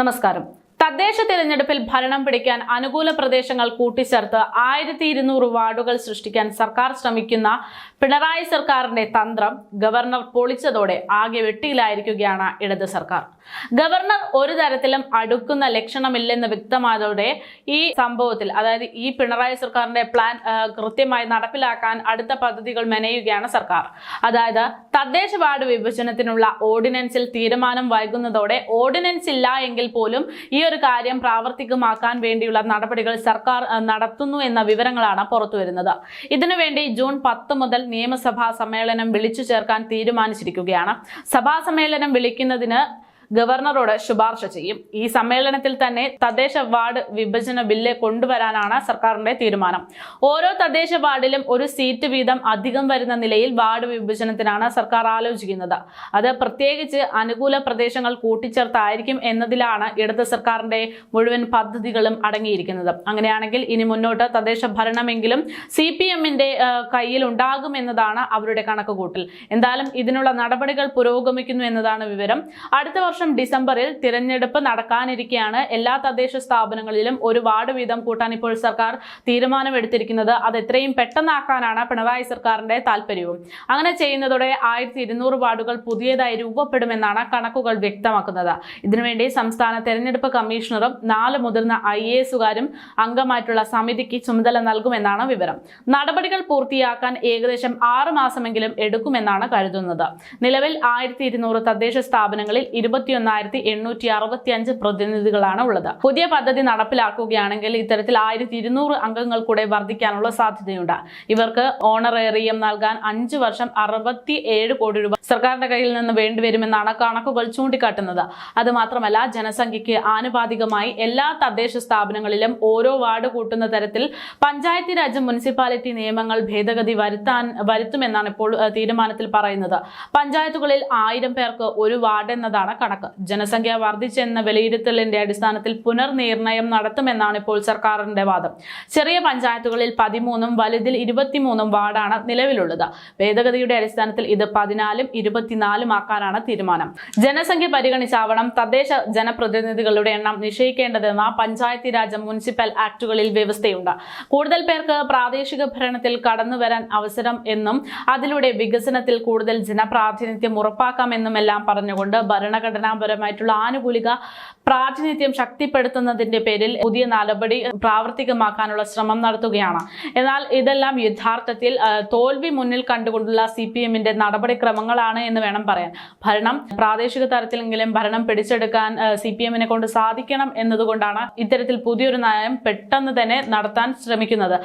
നമസ്കാരം. തദ്ദേശ തിരഞ്ഞെടുപ്പിൽ ഭരണം പിടിക്കാൻ അനുകൂല പ്രദേശങ്ങൾ കൂട്ടിച്ചേർത്ത് ആയിരത്തി ഇരുന്നൂറ് വാർഡുകൾ സൃഷ്ടിക്കാൻ സർക്കാർ ശ്രമിക്കുന്ന പിണറായി സർക്കാരിന്റെ തന്ത്രം ഗവർണർ പൊളിച്ചതോടെ ആകെ വെട്ടിയിലായിരിക്കുകയാണ് ഇടത് സർക്കാർ. ഗവർണർ ഒരു തരത്തിലും അടുക്കുന്ന ലക്ഷണമില്ലെന്ന് വ്യക്തമായതോടെ ഈ സംഭവത്തിൽ അതായത് ഈ പിണറായി സർക്കാരിന്റെ പ്ലാൻ കൃത്യമായി നടപ്പിലാക്കാൻ അടുത്ത പദ്ധതികൾ മെനയുകയാണ് സർക്കാർ. അതായത് തദ്ദേശ വാർഡ് വിഭജനത്തിനുള്ള ഓർഡിനൻസിൽ തീരുമാനം വൈകുന്നതോടെ ഓർഡിനൻസ് ഇല്ല എങ്കിൽ പോലും ഈ ഒരു കാര്യം പ്രാവർത്തികമാക്കാൻ വേണ്ടിയുള്ള നടപടികൾ സർക്കാർ നടത്തുന്നു എന്ന വിവരങ്ങളാണ് പുറത്തുവരുന്നത്. ഇതിനുവേണ്ടി ജൂൺ പത്ത് മുതൽ നിയമസഭാ സമ്മേളനം വിളിച്ചു ചേർക്കാൻ തീരുമാനിച്ചിരിക്കുകയാണ്. സഭാ സമ്മേളനം വിളിക്കുന്നതിന് ഗവർണറോട് ശുപാർശ ചെയ്യും. ഈ സമ്മേളനത്തിൽ തന്നെ തദ്ദേശ വാർഡ് വിഭജന ബില്ല് കൊണ്ടുവരാനാണ് സർക്കാരിന്റെ തീരുമാനം. ഓരോ തദ്ദേശ വാർഡിലും ഒരു സീറ്റ് വീതം അധികം വരുന്ന നിലയിൽ വാർഡ് വിഭജനത്തിനാണ് സർക്കാർ ആലോചിക്കുന്നത്. അത് പ്രത്യേകിച്ച് അനുകൂല പ്രദേശങ്ങൾ കൂട്ടിച്ചേർത്തായിരിക്കും എന്നതിലാണ് ഇടത് സർക്കാരിന്റെ മുഴുവൻ പദ്ധതികളും അടങ്ങിയിരിക്കുന്നത്. അങ്ങനെയാണെങ്കിൽ ഇനി മുന്നോട്ട് തദ്ദേശ ഭരണമെങ്കിലും സി പി എമ്മിന്റെ കയ്യിൽ ഉണ്ടാകുമെന്നതാണ് അവരുടെ കണക്കുകൂട്ടൽ. എന്തായാലും ഇതിനുള്ള നടപടികൾ പുരോഗമിക്കുന്നു എന്നതാണ് വിവരം. അടുത്ത വർഷം ഡിസംബറിൽ തിരഞ്ഞെടുപ്പ് നടക്കാനിരിക്കെയാണ് എല്ലാ തദ്ദേശ സ്ഥാപനങ്ങളിലും ഒരു വാർഡ് വീതം കൂട്ടാൻ ഇപ്പോൾ സർക്കാർ തീരുമാനമെടുത്തിരിക്കുന്നത്. അത് എത്രയും പെട്ടെന്നാക്കാനാണ് പിണറായി സർക്കാരിന്റെ താല്പര്യവും. അങ്ങനെ ചെയ്യുന്നതോടെ ആയിരത്തി ഇരുന്നൂറ് വാർഡുകൾ പുതിയതായി രൂപപ്പെടുമെന്നാണ് കണക്കുകൾ വ്യക്തമാക്കുന്നത്. ഇതിനുവേണ്ടി സംസ്ഥാന തെരഞ്ഞെടുപ്പ് കമ്മീഷണറും നാല് മുതിർന്ന ഐ എ എസുകാരും അംഗമായിട്ടുള്ള സമിതിക്ക് ചുമതല നൽകുമെന്നാണ് വിവരം. നടപടികൾ പൂർത്തിയാക്കാൻ ഏകദേശം ആറ് മാസമെങ്കിലും എടുക്കുമെന്നാണ് കരുതുന്നത്. നിലവിൽ ആയിരത്തി തദ്ദേശ സ്ഥാപനങ്ങളിൽ ഇരുപത്തിയൊന്നായിരത്തി എണ്ണൂറ്റി അറുപത്തി അഞ്ച് പ്രതിനിധികളാണ് ഉള്ളത്. പുതിയ പദ്ധതി നടപ്പിലാക്കുകയാണെങ്കിൽ ഇത്തരത്തിൽ ആയിരത്തി ഇരുന്നൂറ് അംഗങ്ങൾ കൂടെ വർദ്ധിക്കാനുള്ള സാധ്യതയുണ്ട്. ഇവർക്ക് ഓണറേറിയം നൽകാൻ അഞ്ചു വർഷം അറുപത്തി ഏഴ് കോടി രൂപ സർക്കാരിന്റെ കയ്യിൽ നിന്ന് വേണ്ടിവരുമെന്നാണ് കണക്കുകൾ ചൂണ്ടിക്കാട്ടുന്നത്. അത് മാത്രമല്ല ജനസംഖ്യയ്ക്ക് ആനുപാതികമായി എല്ലാ തദ്ദേശ സ്ഥാപനങ്ങളിലും ഓരോ വാർഡ് കൂട്ടുന്ന തരത്തിൽ പഞ്ചായത്തി രാജ് മുനിസിപ്പാലിറ്റി നിയമങ്ങൾ ഭേദഗതി വരുത്താൻ വരുത്തുമെന്നാണ് ഇപ്പോൾ തീരുമാനത്തിൽ പറയുന്നത്. പഞ്ചായത്തുകളിൽ ആയിരം പേർക്ക് ഒരു വാർഡ് എന്നതാണ് കണക്ക്. ജനസംഖ്യ വർദ്ധിച്ചെന്ന വിലയിരുത്തലിന്റെ അടിസ്ഥാനത്തിൽ പുനർനിർണയം നടത്തുമെന്നാണ് ഇപ്പോൾ സർക്കാരിന്റെ വാദം. ചെറിയ പഞ്ചായത്തുകളിൽ പതിമൂന്നും വലുതിൽ ഇരുപത്തിമൂന്നും വാർഡാണ് നിലവിലുള്ളത്. ഭേദഗതിയുടെ അടിസ്ഥാനത്തിൽ ഇത് പതിനാലും ഇരുപത്തിനാലും ആക്കാനാണ് തീരുമാനം. ജനസംഖ്യ പരിഗണിച്ചാവണം തദ്ദേശ ജനപ്രതിനിധികളുടെ എണ്ണം നിശ്ചയിക്കേണ്ടതെന്ന പഞ്ചായത്തി രാജ് മുനിസിപ്പൽ ആക്ടുകളിൽ വ്യവസ്ഥയുണ്ട്. കൂടുതൽ പേർക്ക് പ്രാദേശിക ഭരണത്തിൽ കടന്നുവരാൻ അവസരം എന്നും അതിലൂടെ വികസനത്തിൽ കൂടുതൽ ജനപ്രാതിനിധ്യം ഉറപ്പാക്കാമെന്നുമെല്ലാം പറഞ്ഞുകൊണ്ട് ഭരണഘടനാപരമായിട്ടുള്ള ആനുകൂലിക പ്രാതിനിധ്യം ശക്തിപ്പെടുത്തുന്നതിന്റെ പേരിൽ പുതിയ നടപടി പ്രാവർത്തികമാക്കാനുള്ള ശ്രമം നടത്തുകയാണ്. എന്നാൽ ഇതെല്ലാം യഥാർത്ഥത്തിൽ തോൽവി മുന്നിൽ കണ്ടുകൊണ്ടുള്ള സി പി എമ്മിന്റെ നടപടിക്രമങ്ങളാണ് എന്ന് വേണം പറയാൻ. ഭരണം പ്രാദേശിക തലത്തിലെങ്കിലും ഭരണം പിടിച്ചെടുക്കാൻ സി പി എമ്മിനെ കൊണ്ട് സാധിക്കണം എന്നതുകൊണ്ടാണ് ഇത്തരത്തിൽ പുതിയൊരു നയം പെട്ടെന്ന് തന്നെ നടത്താൻ ശ്രമിക്കുന്നത്.